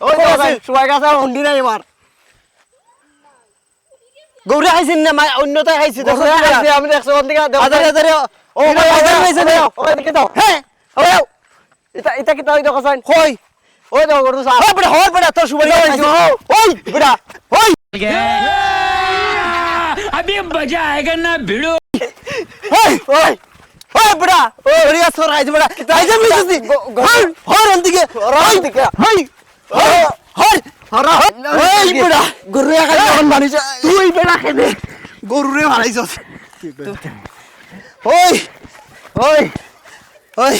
ওই কই দেখো আছে? সবাই গাছ আর হন্ডি নাই আমার গৌরে খাইছেন না মা অন্যতায় খাইছে দেখো গরু খাইছে আমি দেখছো ওখান থেকে দেও আদারে আদারে ও ও এটা ভাই হাজার পাইছে না ওই দিকে দাও হ্যাঁ ওই দাও। এটা এটা কিটা হইতো কসাইন কই ওই দাও গরু সাপ ওই বেটা হর বেটা তোর সুপারি গাছ খাইছে ওই বেটা ওই अभी मजा आएगा ना भिड़ो ওই ওই ওই বেটা ওই সুপারি গাছ তোর খাইছে বেটা খাইছে মিছিস গো- গো- হর হর অন্তিকে হর গরু তুই বেটা খেদে গরুরে মারাইছস ওই ওই ওই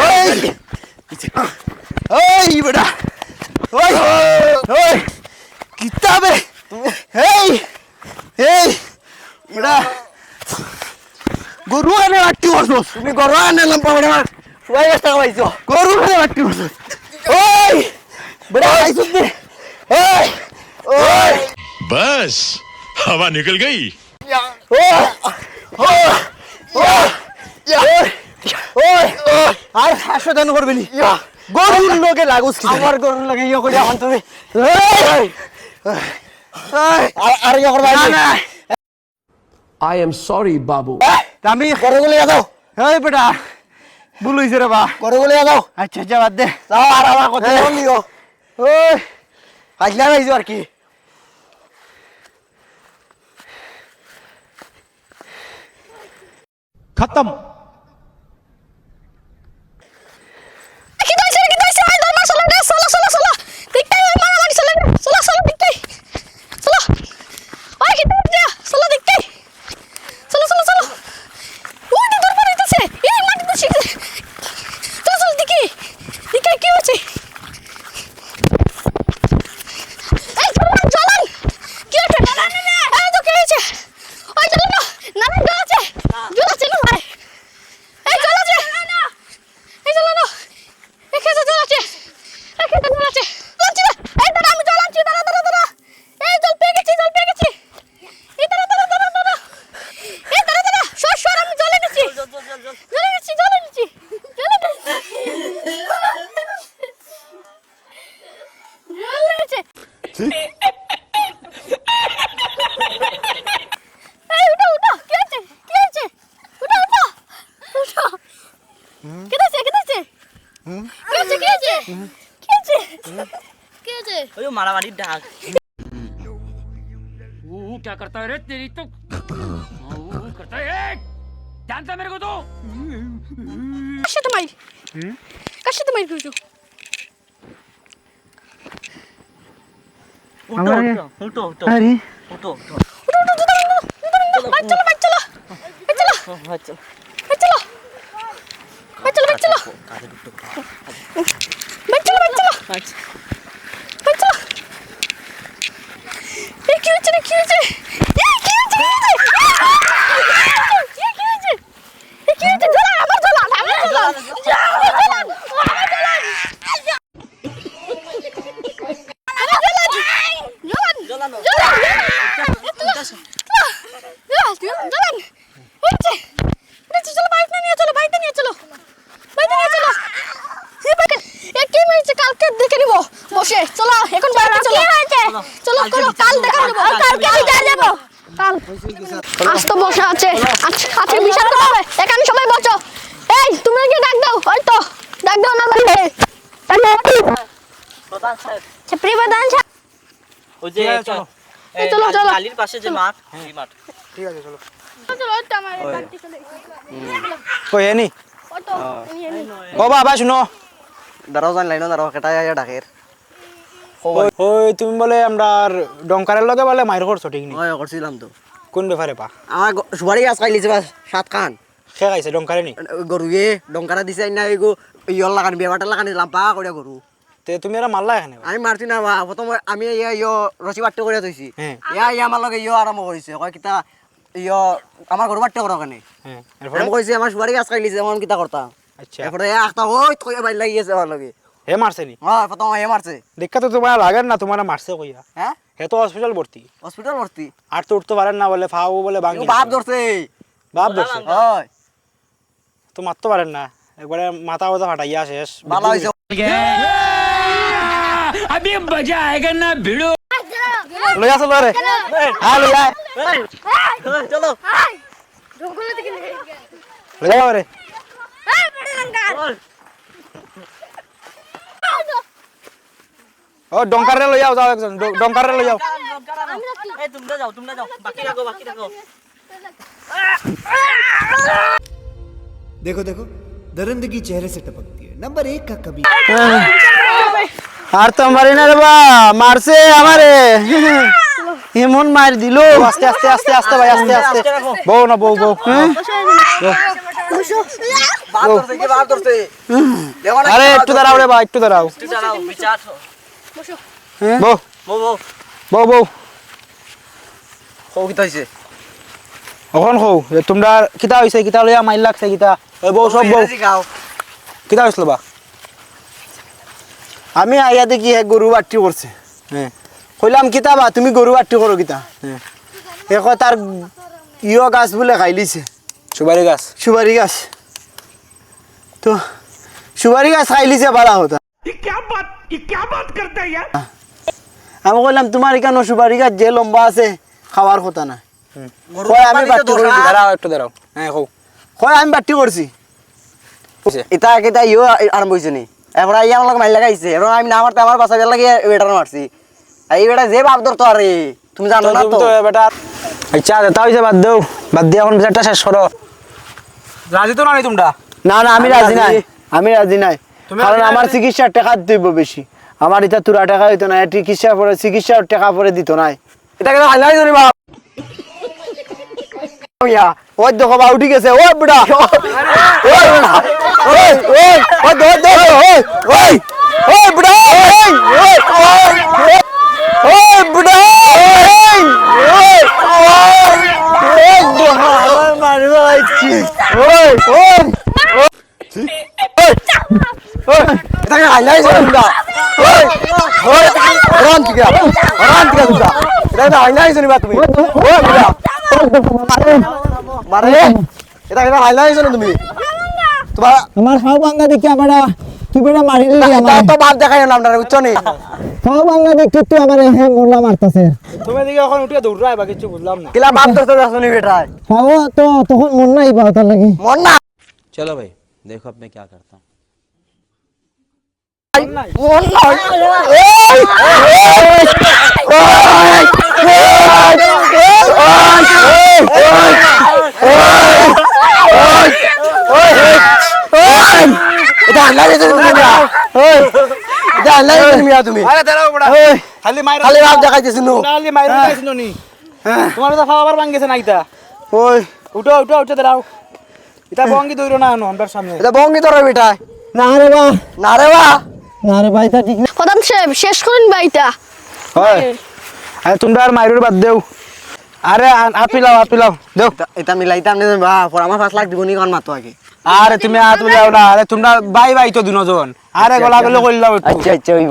ওই ওই বেটা ওই ওই কিতাবে এই এই বেটা গরু আনে বাটি বসস তুমি গরু আনলাম পাবড়ে মার সবাই গরু আনে বাটি বসস ওই बस हवा निकल गई আর হাসো দেন করবে নি গরুর লোকে লাগুস কি আমার গরু লাগে ইয়ে করে এখন তুমি এই, আর আর ইয়ে করবা না, না, I am sorry, Babu. আমি গরু গুলো যাও এই বেটা ভুল হইছে রে বা গরু গুলো যাও আচ্ছা আচ্ছা বাদ দে যাও আর আমার কথা শুনিও ओय असल्या नाही सारखी खतम. कैसे अरे मारा वाली डाक वो क्या करता है रे तेरी तो वो करता है जानता मेरे को तो कैसे तुम्हारी कैसे तुम्हारी क्यों उठो उठो उठो अरे उठो उठो उठो उठो उठो बैठ चलो बैठ चलो बैठ चलो बैठ चलो बैठ चलो बैठ चलो बैठ चलो বাইক চলো কাজে ঢুকতে বাইক চলো বাইক চলো আচ্ছা বাইক চলো এই কি হচ্ছে রে কি হচ্ছে এই কি হচ্ছে কি হচ্ছে এই কি হচ্ছে এই কি হচ্ছে জ্বালা আমার জ্বালা আমার জ্বালা আমার জ্বালা আমার জ্বালা জ্বালানো কালকে দেখে নিব। বসে চলো এখন বাইরে চলো। চলো চলো কাল দেখা নেব কালকে আমি যা যাব। কাল। আজ তো বসে আছে আজ- আজকে বিচার করা হবে। এখানে সবাই বসো। এই তুমি কি ডাক দাও? ওই তো ডাক দাও না মানে প্রধান সাহেব ছাত্রী প্রধান সাহেব। ওই যে হ্যাঁ, চলো। এই চলো, চলো। কালির পাশে যে মাঠ সেই মাঠ। ঠিক আছে চলো। চলো তো চলে কই এনি? তো ও বাবা শুনো। দাঁড়াও জান লাইনো দাঁড়াও কেটা আয়া ডাকের। ওই তুমি বলে আমরা ডঙ্কারের লগে বলে মাইর করছ ঠিক নি করছিলাম তো। কোন ব্যাপারে পা? আমার সুপারি গাছ খাইলিছে বা সাত খান খে খাইছে ডঙ্কারে নি? গরুয়ে ডঙ্কারা দিছে না এগো ইয়ল লাগানি বেবাটা লাগানি লাম্পা করে গরু তে তুমি এরা মারলা এখানে? আমি মারছি না বা প্রথম আমি ইয়া ইয় রসি বাট্টে করে হ্যাঁ। ইয়া ইয়া আমার লগে ইয় আরম্ভ কৰিছে কয় কিতা ইয় আমার ঘর বাট্টে করো কেনে হ্যাঁ এরপরে? আমি কইছি আমার সুপারি গাছ খাইলিছে এমন কিতা করতাম আচ্ছা এরপরে এ আখতা ওই কই বাইর লাগি গেছে আমার লগে হে মারছে নি হ্যাঁ প্রথম এ মারছে দেখা তো তোমার লাগেন না তোমার মারছে কইয়া হ্যাঁ হে তো হসপিটাল ভর্তি হসপিটাল ভর্তি আর তো উঠতে পারেন না বলে ফাও বলে ভাঙি বাপ ধরছে বাপ ধরছে হয় তো মারতে পারেন না একবারে মাথা মাথা ফাটাইয়া শেষ ভালো হইছে अभी मजा आएगा ना भिड़ो লই আসো লরে হ্যাঁ লই আয় চলো ঢোকলে থেকে নিয়ে লই ও ডঙ্কারে লই যাও যাও একজন ড- ডঙ্কারে লই যাও এই তোমরা যাও তোমরা যাও বাকি রাখো বাকি রাখো देखो देखो दरिंदगी चेहरे से टपकती है नंबर एक का कभी আর তো মারি না রে বা মারছে আমারে এমন মার দিল আস্তে আস্তে আস্তে আস্তে ভাই আস্তে আস্তে বউ না বউ বউ বাপ ধরছে কি বাপ ধরছে দেখো না আরে একটু দাঁড়াও রে বা একটু দাঁড়াও একটু দাঁড়াও হ্যাঁ? বউ। বউ কিতা হয়েছে কিতা হয়েছে লাগছে কিতা? আমি আইয়া কি হে গরু বাট্টি করছে হ্যাঁ কইলাম কিতা বা তুমি গরু বাট্টি করো কিতা? হ্যাঁ এক তার ইয় গাছ বলে খাইলিছে সুপারি গাছ। সুপারি গাছ। তো সুপারি গাছ খাইলিছে ভালো হতো। বাত করতে আমি বললাম তোমার এখানে সুপারি গাছ যে লম্বা আছে খাওয়ার কথা বাদ এখন না আমি রাজি। নাই। আমি রাজি নাই। কারণ আমার মানে? চিকিৎসার টাকা দিব বেশি আমার এটা তুরা টাকা হইতো না চিকিৎসা পরে চিকিৎসার টাকা পরে দিত নাই এটা কেন হাইলাই ধরি বাপ ইয়া, ওই দেখো বা উঠি গেছে ওই বুড়া ওই ওই ওই ওই দো দো ওই ওই ওই বুড়া ওই ওই ওই বুড়া ওই ওই ওই ওই ওই ওই এটাকে হাইলাই শুনবা ওই ওই রান ঠিক আছে রান ঠিক আছে এটা হাইলাই শুনবা তুমি ওই বুড়া মারে এটা এটা হাইলাই শুনো তুমি তোমার আমার হাও বাঙ্গা দেখি আমার তুই বেটা মারি দিলি তা আমার তো বাপ দেখাই না আপনারা বুঝছো নি হাও বাঙ্গা দেখি তুই আমার হ্যাঁ মোল্লা মারতাছে তুমি এদিকে এখন উঠে দৌড়াই বা কিছু বুঝলাম না কিলা বাপ ধরতে যাচ্ছ নি বেটা হাও তো তখন মন নাই পাও তার লাগে মন না चलो भाई देखो अब मैं क्या करता हूँ বড়া। ওই খালি মাইর খালি বাপ দেখাইতেছ নো। খালি মাইর দিয়েছিল নি তোমার তো খাবার ভাঙিছে না ইতা ওই। উঠো উঠো উঠে দাঁড়াও। এটা বঙ্গি দৌড়ো না নন্দার সামনে। এটা বঙ্গি তোর বেটা না রে বা। না রে বা। না ভাইটা ঠিক না। প্রধান সাহেব শেষ করুন ভাইটা হয়। আরে তোমরা আর মাইরুর বাদ দেও। আরে আপিলাও আপিলাও দেও। এটা মিলাইতাম নি বা পর আমার পাঁচ লাখ দিব নি কোন মাতো আগে। আরে তুমি হাত মিলাও না। আরে তোমরা বাই বাই তো দুজন। আরে গলা গলে কইলাও আচ্ছা আচ্ছা ওই